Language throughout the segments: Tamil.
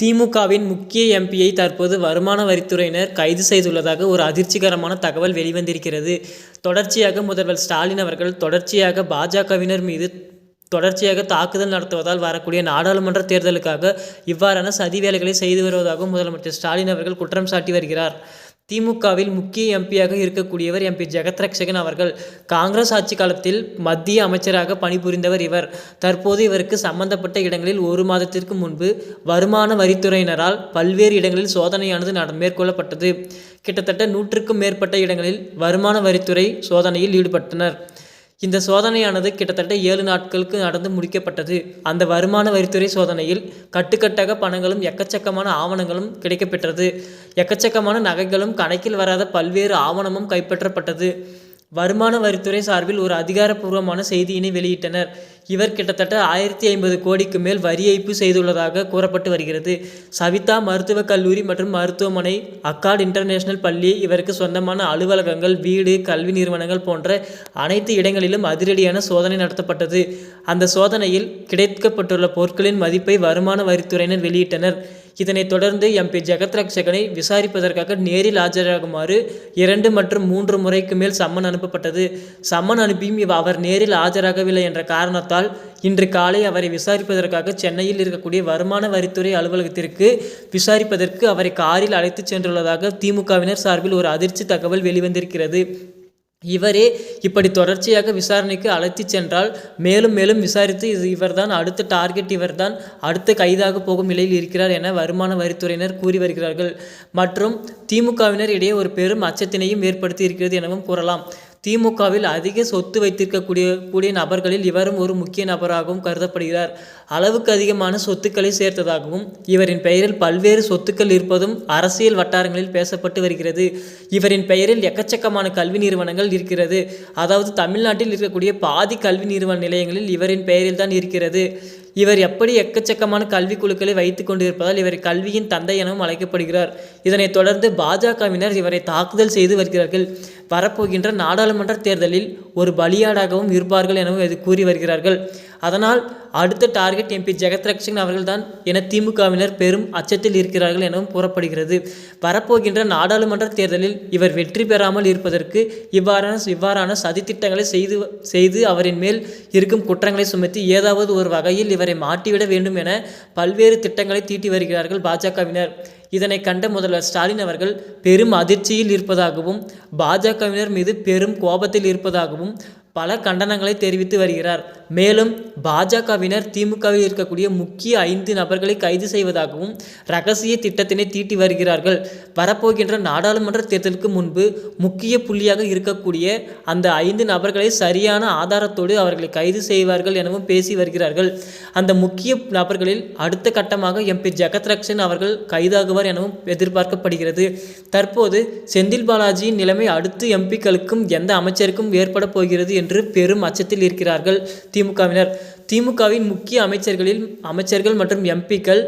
திமுகவின் முக்கிய எம்பியை தற்போது வருமான வரித்துறையினர் கைது செய்துள்ளதாக ஒரு அதிர்ச்சிகரமான தகவல் வெளிவந்திருக்கிறது. தொடர்ச்சியாக முதல்வர் ஸ்டாலின் அவர்கள் தொடர்ச்சியாக பாஜகவினர் மீது தொடர்ச்சியாக தாக்குதல் நடத்துவதால் வரக்கூடிய நாடாளுமன்ற தேர்தலுக்காக இவ்வாறான சதி வேலைகளை செய்து வருவதாகவும் முதலமைச்சர் ஸ்டாலின் அவர்கள் குற்றம் சாட்டி வருகிறார். திமுகவில் முக்கிய எம்பியாக இருக்கக்கூடியவர் எம்பி ஜெகத்ரக்ஷகன் அவர்கள். காங்கிரஸ் ஆட்சி காலத்தில் மத்திய அமைச்சராக பணிபுரிந்தவர் இவர். தற்போது இவருக்கு சம்பந்தப்பட்ட இடங்களில் ஒரு மாதத்திற்கு முன்பு வருமான வரித்துறையினரால் பல்வேறு இடங்களில் சோதனையானது நட மேற்கொள்ளப்பட்டது. கிட்டத்தட்ட நூற்றுக்கும் மேற்பட்ட இடங்களில் வருமான வரித்துறை சோதனையில் ஈடுபட்டனர். இந்த சோதனையானது கிட்டத்தட்ட ஏழு நாட்களுக்கு நடந்து முடிக்கப்பட்டது. அந்த வருமான வரித்துறை சோதனையில் கட்டுக்கட்டாக பணங்களும் எக்கச்சக்கமான ஆவணங்களும் கிடைக்கப்பெற்றது. எக்கச்சக்கமான நகைகளும் கணக்கில் வராத பல்வேறு ஆவணமும் கைப்பற்றப்பட்டது. வருமான வரித்துறை சார்பில் ஒரு அதிகாரப்பூர்வமான செய்தியினை வெளியிட்டனர். இவர் கிட்டத்தட்ட ஆயிரத்தி ஐம்பது கோடிக்கு மேல் வரி ஏய்ப்பு செய்துள்ளதாக கூறப்பட்டு வருகிறது. சவிதா மருத்துவக் கல்லூரி மற்றும் மருத்துவமனை அக்காட் இன்டர்நேஷனல் பள்ளி இவருக்கு சொந்தமான அலுவலகங்கள் வீடு கல்வி நிறுவனங்கள் போன்ற அனைத்து இடங்களிலும் அதிரடியான சோதனை நடத்தப்பட்டது. அந்த சோதனையில் கிடைக்கப்பட்டுள்ள பொருட்களின் மதிப்பை வருமான வரித்துறையினர் வெளியிட்டனர். இதனைத் தொடர்ந்து எம்பி ஜெகத்ரக்ஷகனை விசாரிப்பதற்காக நேரில் ஆஜராகுமாறு இரண்டு மற்றும் மூன்று முறைக்கு மேல் சம்மன் அனுப்பப்பட்டது. சம்மன் அனுப்பியும் இவ் அவர் நேரில் ஆஜராகவில்லை என்ற காரணத்தால் இன்று காலை அவரை விசாரிப்பதற்காக சென்னையில் இருக்கக்கூடிய வருமான வரித்துறை அலுவலகத்திற்கு விசாரிப்பதற்கு அவரை காரில் அழைத்துச் சென்றுள்ளதாக திமுகவினர் சார்பில் ஒரு அதிர்ச்சி தகவல் வெளிவந்திருக்கிறது. இவரே இப்படி தொடர்ச்சியாக விசாரணைக்கு அழைத்துச் சென்றால் மேலும் மேலும் விசாரித்து இது இவர்தான் அடுத்த டார்கெட் இவர்தான் அடுத்த கைதாக போகும் நிலையில் இருக்கிறார் என வருமான வரித்துறையினர் கூறி வருகிறார்கள். மற்றும் திமுகவினர் இடையே ஒரு பெரும் அச்சத்தினையும் ஏற்படுத்தி இருக்கிறது எனவும் கூறலாம். திமுகவில் அதிக சொத்து வைத்திருக்கக்கூடிய கூடிய நபர்களில் இவரும் ஒரு முக்கிய நபராகவும் கருதப்படுகிறார். அளவுக்கு அதிகமான சொத்துக்களை சேர்த்ததாகவும் இவரின் பெயரில் பல்வேறு சொத்துக்கள் இருப்பதும் அரசியல் வட்டாரங்களில் பேசப்பட்டு வருகிறது. இவரின் பெயரில் எக்கச்சக்கமான கல்வி நிறுவனங்கள் இருக்கிறது. அதாவது தமிழ்நாட்டில் இருக்கக்கூடிய பாதி கல்வி நிறுவன நிலையங்களில் இவரின் பெயரில் தான் இருக்கிறது. இவர் எப்படி எக்கச்சக்கமான கல்வி குழுக்களை வைத்து கொண்டிருப்பதால் இவர் கல்வியின் தந்தை எனவும் அழைக்கப்படுகிறார். இதனைத் தொடர்ந்து பாஜகவினர் இவரை தாக்குதல் செய்து வருகிறார்கள். வரப்போகின்ற நாடாளுமன்ற தேர்தலில் ஒரு பலியாடாகவும் இருப்பார்கள் எனவும் இது கூறி வருகிறார்கள். அதனால் அடுத்த டார்கெட் எம்பி ஜெகத் ரக்ஷன் அவர்கள்தான் என திமுகவினர் பெரும் அச்சத்தில் இருக்கிறார்கள் எனவும் கூறப்படுகிறது. வரப்போகின்ற நாடாளுமன்ற தேர்தலில் இவர் வெற்றி பெறாமல் இருப்பதற்கு இவ்வாறான இவ்வாறான சதித்திட்டங்களை செய்து செய்து அவரின் மேல் இருக்கும் குற்றங்களை சுமத்தி ஏதாவது ஒரு வகையில் இவரை மாட்டிவிட வேண்டும் என பல்வேறு திட்டங்களை தீட்டி வருகிறார்கள் பாஜகவினர். இதனை கண்ட முதல்வர் ஸ்டாலின் அவர்கள் பெரும் அதிர்ச்சியில் இருப்பதாகவும் பாஜகவினர் மீது பெரும் கோபத்தில் இருப்பதாகவும் பல கண்டனங்களை தெரிவித்து வருகிறார். மேலும் பாஜகவினர் திமுகவில் இருக்கக்கூடிய முக்கிய ஐந்து நபர்களை கைது செய்வதாகவும் ரகசிய திட்டத்தினை தீட்டி வருகிறார்கள். வரப்போகின்ற நாடாளுமன்ற தேர்தலுக்கு முன்பு முக்கிய புள்ளியாக இருக்கக்கூடிய அந்த ஐந்து நபர்களை சரியான ஆதாரத்தோடு அவர்களை கைது செய்வார்கள் எனவும் பேசி வருகிறார்கள். அந்த முக்கிய நபர்களில் அடுத்த கட்டமாக எம்பி ஜெகத் ரக்ஷன் அவர்கள் கைதாகுவார் எனவும் எதிர்பார்க்கப்படுகிறது. தற்போது செந்தில் பாலாஜியின் நிலைமை அடுத்து எம்பிக்களுக்கும் எந்த அமைச்சருக்கும் ஏற்பட போகிறது என்று பெரும் அச்சத்தில் இருக்கிறார்கள். திமுகவினர் திமுகவின் முக்கிய அமைச்சர்களில் அமைச்சர்கள் மற்றும் எம்பிக்கள்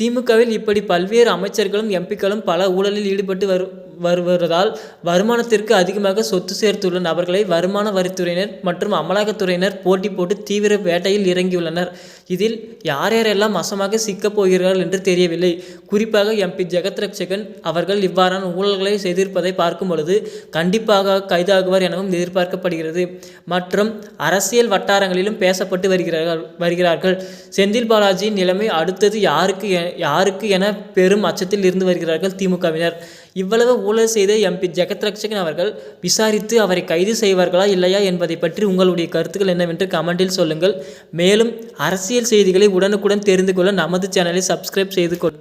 திமுகவில் இப்படி பல்வேறு அமைச்சர்களும் எம்பிக்களும் பல ஊழலில் ஈடுபட்டு வரு வருவதால் வருமானத்திற்கு அதிகமாக சொத்து சேர்த்துள்ள நபர்களை வருமான வரித்துறையினர் மற்றும் அமலாக்கத்துறையினர் போட்டி போட்டு தீவிர வேட்டையில் இறங்கியுள்ளனர். இதில் யார் யாரெல்லாம் மசமாக சிக்கப் போகிறார்கள் என்று தெரியவில்லை. குறிப்பாக எம்பி ஜெகத் ரட்சகன் அவர்கள் இவ்வாறான ஊழல்களை செய்திருப்பதை பார்க்கும் பொழுது கண்டிப்பாக கைதாகுவார் எனவும் எதிர்பார்க்கப்படுகிறது. மற்றும் அரசியல் வட்டாரங்களிலும் பேசப்பட்டு வருகிறார்கள் வருகிறார்கள். செந்தில் பாலாஜியின் நிலைமை அடுத்தது யாருக்கு யாருக்கு என பெரும் அச்சத்தில் இருந்து வருகிறார்கள் திமுகவினர் இவ்வளவு ஊழல் செய்த எம்பி ஜெகத் ரட்சகன் அவர்கள் விசாரித்து அவரை கைது செய்வார்களா இல்லையா என்பதை பற்றி உங்களுடைய கருத்துக்கள் என்னவென்று கமெண்டில் சொல்லுங்கள். மேலும் அரசியல் செய்திகளை உடனுக்குடன் தெரிந்து கொள்ள நமது சேனலை சப்ஸ்கிரைப் செய்து கொள்